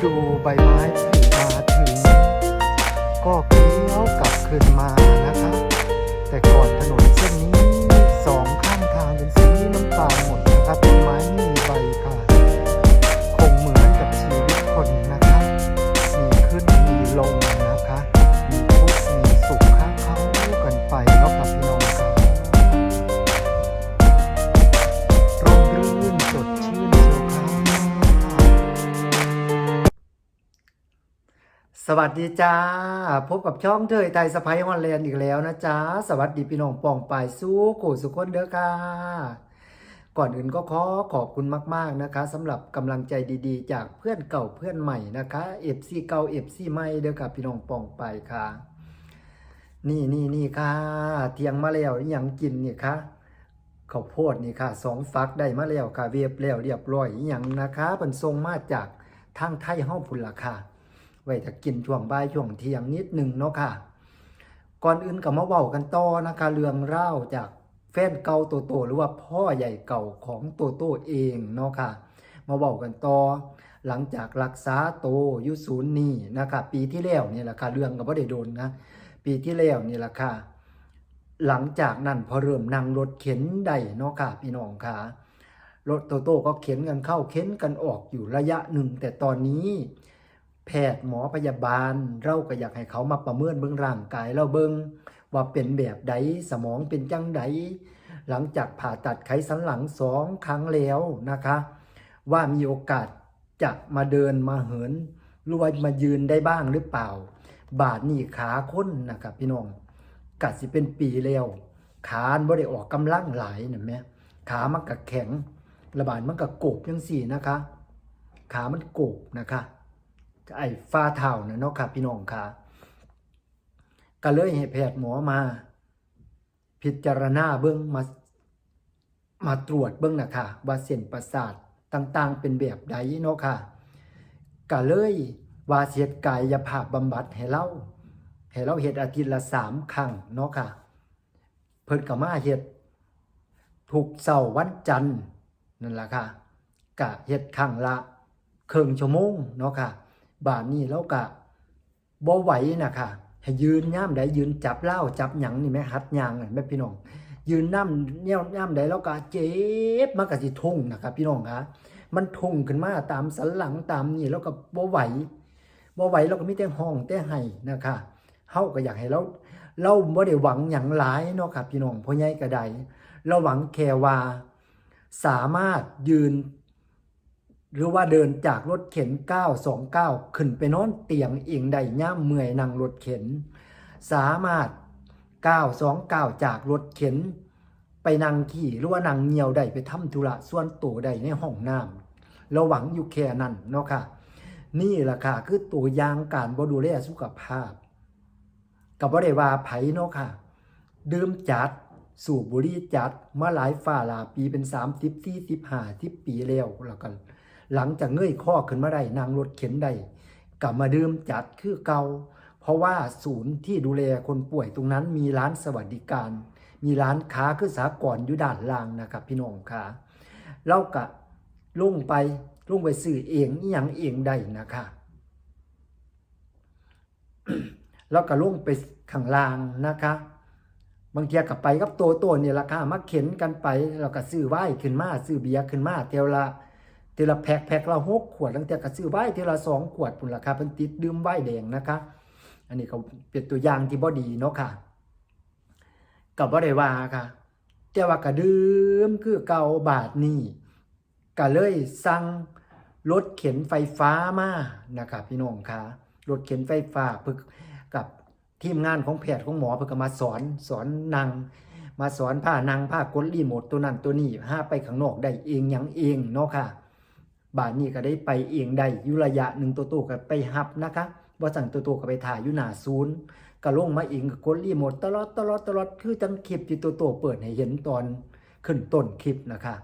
to bye bye. สวัสดีจ้า พบกับช่องเทยไทยสไปฮอนแลนด์อีกแล้วนะจ๊ะสวัสดีพี่น้องปองปายสู้กูสุคนเด้อค่ะ ก่อนอื่นก็ขอขอบคุณมาก ๆ นะคะสำหรับกำลังใจดีๆ จากเพื่อนเก่าเพื่อนใหม่นะคะเอฟซีเก่าเอฟซีใหม่เด้อค่ะพี่น้องปองปายค่ะ นี่นี่นี่ค่ะ เทียงมาแล้วยังกินนี่ค่ะข้าวโพดนี่ค่ะสองฟักได้มาแล้วค่ะเวียบแล้วเรียบร้อยอยังนะคะเป็นทรงมาจากทางไทยห้องพุ่นละค่ะ ไว้ถ้ากินช่วงบ่ายช่วงเที่ยงนิดหนึ่งเนาะค่ะ ก่อนอื่นก็มาเว้ากันต่อนะคะเรื่องเล่าจากแฟนเก่าโตโตหรือว่าพ่อใหญ่เก่าของโตโตเองเนาะค่ะ มาเว้ากันต่อหลังจากรักษาโตอยุศูนย์นี่นะคะปีที่แล้วนี่แหละค่ะเรื่องก็บ่ได้โดนนะปีที่แล้วนี่แหละค่ะหลังจากนั้นพอเริ่มนั่งรถเข็นได้เนาะค่ะพี่น้องค่ะรถโตโต้ก็เข็นกันเข้าเข็นกันออกอยู่ระยะหนึ่ง แต่ตอนนี้ แพทย์หมอพยาบาล เราก็อยากให้เขามาประเมินเบื้องร่างกายเราเบิงว่าเป็นแบบใดสมองเป็นจังใดหลังจากผ่าตัดไขสันหลังสองครั้งแล้วนะคะ ว่ามีโอกาสจะมาเดินมาเหินรว่ามายืนได้บ้างหรือเปล่า บาดนี่ขาค้นนะครับพี่น้องกัดสิเป็นปีแล้วขาบ่ได้ออกกำลังหลายนะแม่ขามันก็แข็ง ระบาดมันก็โกบจังสี่นะคะ ขามันโกบนะคะ ไอ้ฟ้าเท่านะเนาะครับพี่น้องค่ะก็เลยให้แพทย์หมอมา พิจารณาเบิ้องมามาตรวจเบิ้องนะค่ะว่าเส้นประสาทต่างๆ เป็นแบบใดเนาะค่ะก็เลยว่าเสียดกายภาพบำบัดให้เราให้เราเฮ็ดอาทิตย์ละสามครั้งเนาะค่ะ เพิ่นก็มาเฮ็ดทุกเสาร์วันจันทร์นั่นแหละค่ะกะเฮ็ดครั้งละครึ่งชั่วโมงเนาะค่ะ บาดนี้เรากะบ่ไหวนะคะให้ยืนย่ามใดยืนจับเหล้าจับหยังนี่แม่หัดยางน่แม่พี่น้อง ยืนน้ำเนี่ยย่ามใดเรากะเจ็บมันก็สิทุ่งนะครับพี่น้องคะมันทุ่งขึ้นมาตามสันหลังตามนี่แล้วก็บ่ไหวบ่ไหวเราก็มีแต่ห้องแต่ไห้นะคะเฮาก็อยากให้เราเราบ่ได้หวังหยังหลายเนาะครับพี่น้องพ่อใหญ่ก็ได้เราหวังแค่ว่าสามารถยืน หรือว่าเดินจากรถเข็น929ขึ้นไปนอนเตียงเองได้ย่ามเมื่อยนั่งรถเข็น สามารถ929จากรถเข็น ไปนั่งขี่หรือว่านั่งเงียวได้ไปทำธุระส่วนตัวได้ในห้องน้ำราหวังอยู่แค่นั้นเนาะค่ะ นี่แหละค่ะคือตัวอย่างการบดูแลสุขภาพ กับว่าได้ว่าไผเนาะค่ะดื่มจัดสูบบุหรี่จัดมาหลายฝ่าลาปีเป็น30 40 50ปีแล้วแล้วกัน หลังจากเงยข้อขึ้นมาได้นางรถเข็นได้กลับมาดื่มจัดคือเกาเพราะว่าศูนย์ที่ดูแลคนป่วยตรงนั้นมีร้านสวัสดิการ มีร้านค้าคือสากรอยู่ด้านล่างนะครับพี่น้องค่ะเรากะลงไปลงไปซื้อเองอย่างเองได้นะคะแล้วก็ลงไปข้างล่างนะคะ บางทีกับไปกับตัวตัวเนี่ยราคามาเข็นกันไปเราก็ซื้อไหว้ขึ้นมาซื้อเบียร์ขึ้นมาเทียวละ ทีละแพ็คแพ็คละหกขวดตั้งแต่ก็ซื้อไว้เทีละสองขวดปุ่นราคาเป็นติดดื่มไว้แดงนะคะ อันนี้ก็เป็นตัวอย่างที่บ่ดีเนาะค่ะกับบ่ได้ว่าค่ะ แต่ว่าก็ดื่มคือเก่าบาทนี้ก็เลยสั่งรถเข็นไฟฟ้ามานะครับพี่น้องค่ะรถเข็นไฟฟ้าพึกกับทีมงานของแพทย์ของหมอเพิ่นก็มาสอนสอนนางมาสอนผ้านางผ้ากดรีโมทตัวนั้นตัวนี้ห้าไปข้างนอกได้เองหยังเองเนาะค่ะ บาทนี้ก็ได้ไปเองได้อยู่ระยะหนึ่งตัวโตก็ไปฮับนะคะว่าสั่งตัวโตก็ไปถ่ายอยู่หนาศูนย์ก็ลงมาเองก็กดรีโมทตลอดตลอดตลอดคือจังคลิปที่ตัวโตเปิดให้เห็นตอนขึ้นต้นคลิปนะคะ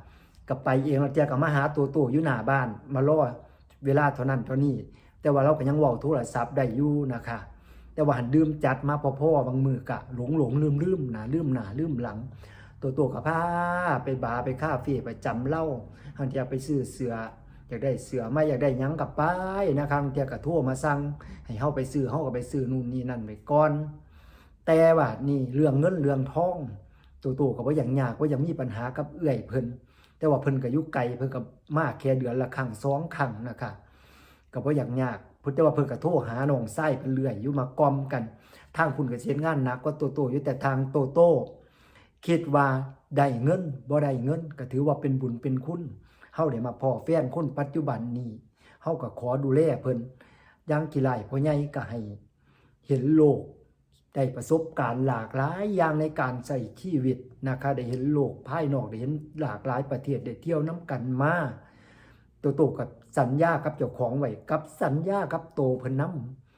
ก็ไปเองแล้วเจอกับมาหาตัวโตอยู่หนาบ้านมารอเวลาเท่านั้นเท่านี้ แต่ว่าเราก็ยังว้าโทรศัพท์ได้อยู่นะคะแต่ว่าหันดื่มจัดมาพอพ่อบางมือกะหลงหลงลืมลืมหนาลืมหนาลืมหลัง ตัวตัวกับผ้าไปบาไปคาเฟ่ไปจำเล้าบางทีไปซื้อเสือ อยากได้เสือไม่อยากได้ยังกับป้ายนะครับบางทีก็โทั่วมาสั่งให้เฮาไปซื้อเฮาก็ไปซื้อนู่นนี่นั่นไปก่อน แต่ว่านี่เรื่องเงินเรื่องทองตัวโตก็บ่าอย่างยากว่ายังมีปัญหากับเอื้อยเพิ่นแต่ว่าเพิ่นก็อยู่ไกเพิ่นก็มาแค่เดือนละครั้งสองครั้งนะคะก็บ่าอย่างยากพุทธว่าเพิ่นก็โทรหาหนองไส้เพิ่นเรื่อยอยู่มากอมกัน ทางคุณก็เฮ็ดงานหนักกว่าโตโตอยู่แต่ทางโตโตคิดว่าได้เงินบ่ได้เงิน ก็ถือว่าเป็นบุญเป็นคุณ เฮาได้มาพ่อแฟนคนปัจจุบันนี้เฮาก็ขอดูแลเพิ่นอย่างกี่ไรพ่อใหญ่ก็ให้ เห็นโลก ได้ประสบการณ์หลากหลายอย่างในการใช้ชีวิตนะคะได้เห็นโลกภายนอกได้เห็นหลากหลายประเทศได้เที่ยวน้ำกันมาตัวโตกับสัญญากับเจ้าของไว้กับสัญญากับโตเพิ่นน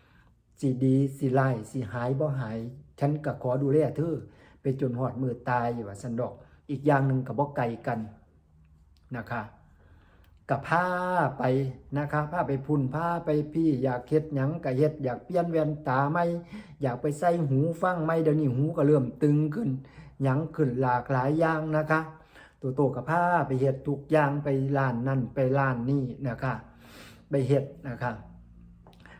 ำสิดีสิไล่สิหายบ่หาย ฉันก็ขอดูแลเธอไปจนหอดมือตายว่าสันดอก อีกอย่างหนึ่งกับบ่ไกลกันนะคะ กับผ้าไปนะคะผ้าไปพุ่นผ้าไปพี่อยากเฮ็ดหยังก็เฮ็ดอยากเปลี่ยนแว่นตาไหมอยากไปใส่หูฟังไหมเดี๋ยวนี้หูก็เริ่มตึงขึ้นหยังขึ้นหลากหลายอย่างนะคะ ตัวโตกับผ้าไปเฮ็ดทุกอย่างไปร้านนั่นไปร้านนี่นะคะไปเฮ็ดนะคะ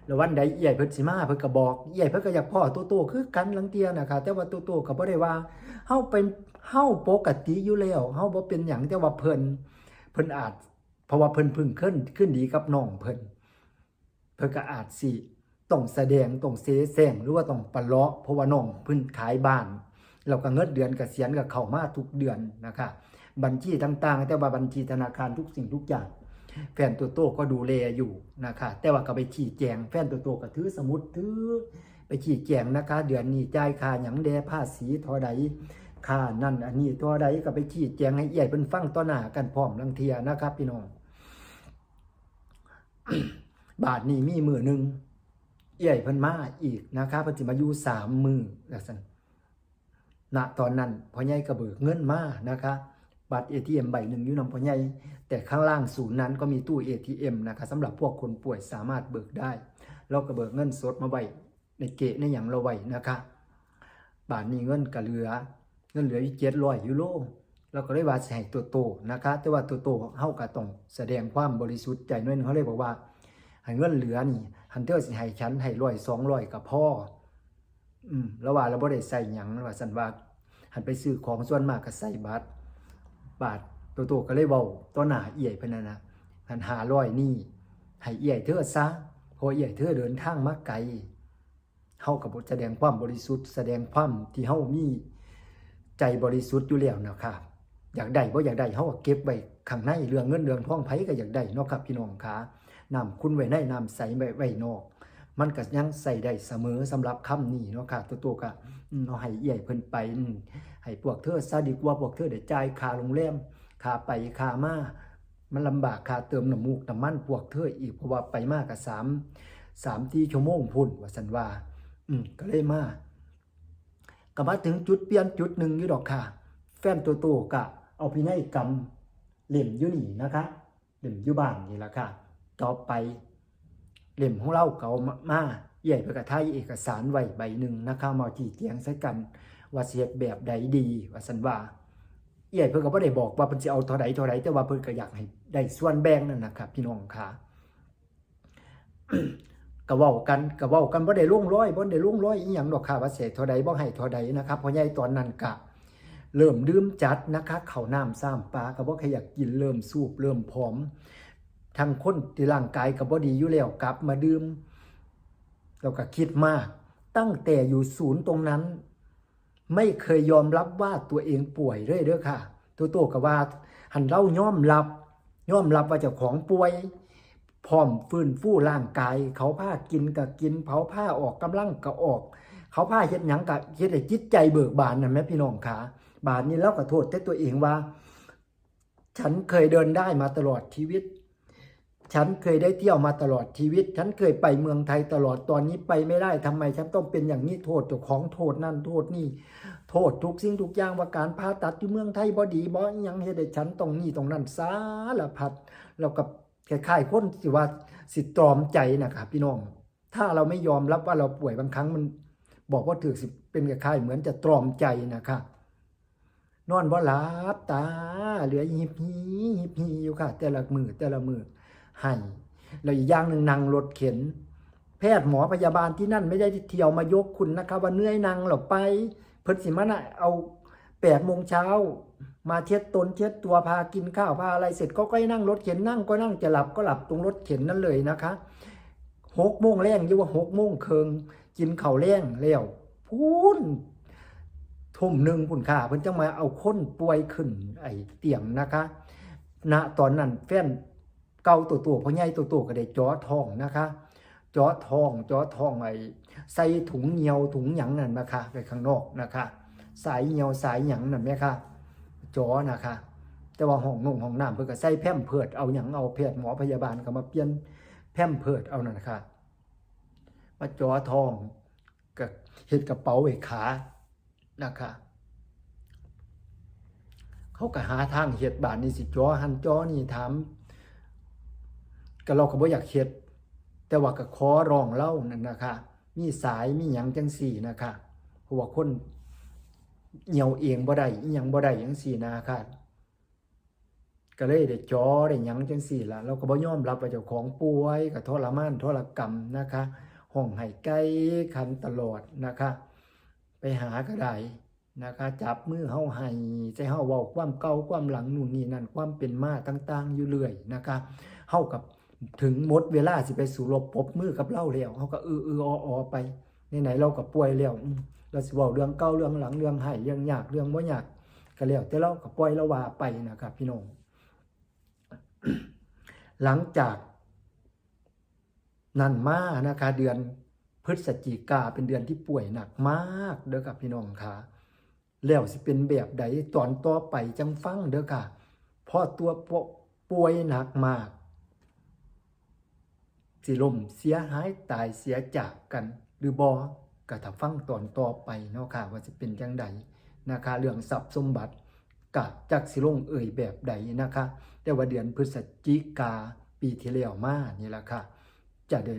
แล้ววันใดใหญ่เพิ่นสิมาเพิ่นก็บอกใหญ่เพิ่นก็อยากพ่อตัวโตคือกันลังเทียนะคะแต่ว่าตัวโตก็บ่ได้ว่าเฮาเป็นเฮาปกติอยู่แล้วเฮาบ่เป็นหยังแต่ว่าเพิ่นเพิ่นอาจ เพราะว่าเพิ่นพึ่งขึ้นขึ้นดีกับน้องเพิ่นเพิ่นก็อาจสิต้องแสดงต้องเสแสร้งหรือว่าต้องปะเลาะเพราะว่าน้องเพิ่นขายบ้านแล้วก็เงินเดือนกเกษียณก็เข้ามาทุกเดือนนะคะบัญชีต่างๆ แต่ว่าบัญชีธนาคารทุกสิ่งทุกอย่าง แฟนตัวโตก็ดูแลอยู่นะคะแต่ว่าก็ไปชี้แจงแฟนตัวโตก็ถือสมุดถือไปชี้แจงนะคะ เดือนนี้จ่ายค่าหยังแดภาษีท่าใดค่านั่นอันนี้ท่าใดก็ไปชี้แจงให้ใหญ่เป็นฟังต่อหน้ากันพร้อมลังเทียนะครับพี่น้อง บาทนี้มีมือหนึ่งใหญ่เพิ่นมาอีกนะครับเพิ่นสิมาอยู่สามมือแล้วซั่นณตอนนั้นพ่อใหญ่ก็เบิกเงินมานะคะบัตร ATM ใบหนึ่งอยู่นำพ่อใหญ่แต่ข้างล่างศูนย์นั้นก็มีตู้ ATM นะคะสำหรับพวกคนป่วยสามารถเบิกได้ เราก็เบิกเงินสดมาไว้ในเกะในหยังเราไว้นะคะบาทนี้เงินก็เหลือ เงินเหลืออยู่700ยูโร เราก็เลยว่าให้ตัวโตนะคะ แต่ว่าตัวโตเฮาก็ต้องแสดงความบริสุทธิ์ใจน่อยนึงเขาเลยบอกว่าให้เงินเหลือนี่หันเทอร์สิให้ฉันให้ร้อยสองร้อยกับพ่อ อืมแล้วว่าเราบ่ได้ใส่หยังว่าสันว่าหันไปซื้อของส่วนมากก็ใส่บาทบาทตัวโตก็เลยเว้าต่อหนาเอี่ยพิ่นนะหันหาร้อยนี่ให้เอี่ยเธอซะพราะเอี่ยเธอเดินทางมาไกลเฮาก็บ่แสดงความบริสุทธิ์ แสดงความที่เฮามีใจบริสุทธิ์อยู่แล้วนะครับ อยากได้บ่อยากได้เฮาก็เก็บไว้ข้างในเรื่องเงินเรื่องทองไผก็อยากได้เนาะครับพี่น้องขาน้ำคุณไว้ในน้ำใส่ไว้ไว้นอก มันก็ยังใส่ได้เสมอสำหรับคำนี้เนาะค่ะตัวตัวก็เอาให้ใหญ่เพิ่นไปอืมให้พวกเธอซะดีกว่าพวกเธอได้จ่ายค่าโรงแรมค่าไปค่ามามันลำบากค่าเติมน้ำมูกน้ำมันพวกเธออีกเพราะว่าไปมากกับสามสามที่ชั่วโมงพุ่นว่าสันว่า อืมก็เลยมาก็มาถึงจุดเปลี่ยนจุดหนึ่งอยู่ดอกค่ะ แฟนตัวโตก็ เอาพินัยกรรมเล่มอยู่นี่นะคะเล่มอยู่บ้านนี่ละค่ะ ต่อไปเล่มของเราเก่ามาใหญ่ไปกระไทยเอกสารไว้ใบหนึ่งนะคะมาจีเตียงใส่กันว่าเสียแบบใดดีว่าสันว่าใหญ่เพิ่นก็บ่ได้บอกว่าเพิ่นสิเอาเท่าใดเท่าใดแต่ว่าเพิ่นก็อยากให้ได้ส่วนแบ่งนั่นนะครับพี่น้องค่ะก็เว้ากันก็เว้ากันบ่ได้ล่วงร้อยบ่ได้ล่วงร้อยอีหยังดอกค่ะว่าเสียเท่าใดบ่ให้เท่าใดนะครับเพราะใหญ่ตอนนั้นก็ เริ่มดื่มจัดนะคะเขาน้ำซ้ำปลาก็บ่ใครอยากกินเริ่มสูบเริ่มผอมทางคนที่ร่างกายก็บ่ดีอยู่แล้วกลับมาดื่มเราก็คิดมาก ตั้งแต่อยู่ศูนย์ตรงนั้น ไม่เคยยอมรับว่าตัวเองป่วยเลยเด้อค่ะ ตัวโตก็ว่าหันเล่าย่อมรับย่อมรับว่าเจ้าของป่วยพร้อมฟื้นฟูร่างกาย เขาผ้ากินก็กิน เผาผ้าออกกำลังก็ออก เขาผ้าเฮ็ดหยังก็เฮ็ดให้จิตใจเบิกบานนั่นแหมพี่น้องค่ะ บานนี้เราก็โทษแต่ตัวเองว่า ฉันเคยเดินได้มาตลอดชีวิต ฉันเคยได้เที่ยวมาตลอดชีวิต ฉันเคยไปเมืองไทยตลอดตอนนี้ไปไม่ได้ทำไม ฉันต้องเป็นอย่างนี้โทษเจ้าของโทษนั่นโทษนี่ โทษทุกสิ่งทุกอย่างว่าการผ่าตัดที่เมืองไทยบ่ดีบ่อิหยังเฮ็ดให้ฉันต้องนี่ตรงนั้นสารพัดแล้วกับคล้ายๆคนสิว่าสิตรอมใจนะครับพี่น้อง ถ้าเราไม่ยอมรับว่าเราป่วยบางครั้งมันบอกว่าถือสิเป็นคล้ายๆเหมือนจะตรอมใจนะครับ นอนบ่หลับตา เหลือหิบหีหิบหีอยู่ค่ะ แต่ละมือแต่ละมือให้แล้วอีกอย่างหนึ่งนั่งรถเข็น แพทย์หมอพยาบาลที่นั่นไม่ได้เที่ยวมายกคุณนะคะว่าเหนื่อยนังหรอไป เพิ่นสิมาน่ะเอาแปดโมงเช้ามาเช็ดตนเช็ดตัวพากินข้าวพาอะไรเสร็จก็ก็นั่งรถเข็นนั่งก็นั่งจะหลับก็หลับตรงรถเข็นนั่นเลยนะคะหกโมงแรงยี่ว่าหกโมงเคิงกินข้าวแรงแล้วพูน ทุ่มหนึ่งพุ่นค่าเพิ่นจังมาเอาคนป่วยขึ้นไอ้เตียงนะคะณตอนนั้นแฟนเก่าตัวตัวพ่อใหญ่ตัวตัวก็ได้จ่อทองนะคะจ่อทองจ่อทองไอ้ใส่ถุงเหี่ยวถุงหยังนั่นนะคะไปข้างนอกนะคะ สายเหี่ยวสายหยังนั่นไหมคะจ่อนะคะ แต่ว่าห้องนุ่งห้องน้ำเพิ่นก็ใส่แพร่มเพิดเอาหยังเอาแพทย์หมอพยาบาลก็มาเปลี่ยนแพร่มเพิดเอานั่นนะคะมาจ่อทองกับเฮ็ดกระเป๋าไว้ขา นะคะเขาก็หาทางเฮ็ดบานนี่สิจอหันจอนี่ถามก็เราก็บ่อยากเฮ็ดแต่ว่าก็ขอร้องเล่านั่นนะคะมีสายมีหยังจังสี่นะคะเพราะว่าคนเหี่ยวเองบ่ได้อีหยังบ่ได้จังสี่นะคะก็เลยได้จอได้หยังจังสี่ล่ะเราก็บ่ยอมรับว่าเจ้าของป่วยก็ทรมานทรกรรมนะคะห้องให้ไกลคันตลอดนะคะ ไปหาก็ได้นะคะจับมือเฮาให้ใจเฮาเว้าความเก่าความหลังนู่นนี่นั่นความเป็นมาต่าง ๆ อยู่เรื่อยนะคะเฮากับถึงหมดเวลาสิไปสู่รบปบมือกับเราแล้วเฮาก็เออเออออไปไหนๆเราก็ป่วยแล้วเราสิเว้าเรื่องเก่าเรื่องหลังเรื่องให้เรื่องยากเรื่องบ่ยากก็แล้วแต่เราก็ปล่อยเราว่าไปนะครับ พี่น้องหลังจากนั่นมานะคะเดือน พฤศจิกาเป็นเดือนที่ป่วยหนักมากเด้อกับพี่น้องค่ะ แล้วสิเป็นแบบใดตอนต่อไปจังฟังเด้อค่ะเพราะตัวป่วยหนักมาก สิล่มเสียหายตายเสียจากกัน หรือบอก็ถ้าฟังตอนต่อไปเนาะค่ะว่าจะเป็นจังใดนะคะเรื่องทรัพย์สมบัติกะจักสิลงเอ่ยแบบใดนะคะ แต่ว่าเดือนพฤศจิกาปีที่แล้วมานี่แหละค่ะ จะได้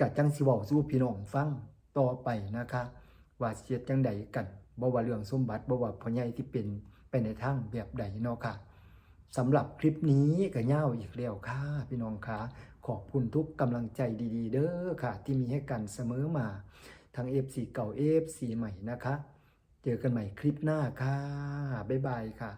กะจังสิเว้าสู่พี่น้องฟังต่อไปนะคะ ว่าเฮ็ดจังใดกันบ่ว่าเรื่องสมบัติบ่ว่าพ่อใหญ่ที่เป็นไปในทางแบบใดเนาะค่ะสำหรับคลิปนี้ก็ยาวอีกแล้วค่ะ พี่น้องค่ะ ขอบคุณทุกกำลังใจดี ๆ เด้อค่ะ ที่มีให้กันเสมอมาทั้ง FC เก่า FC ใหม่นะคะ เจอกันใหม่คลิปหน้าค่ะ บ๊ายบายค่ะ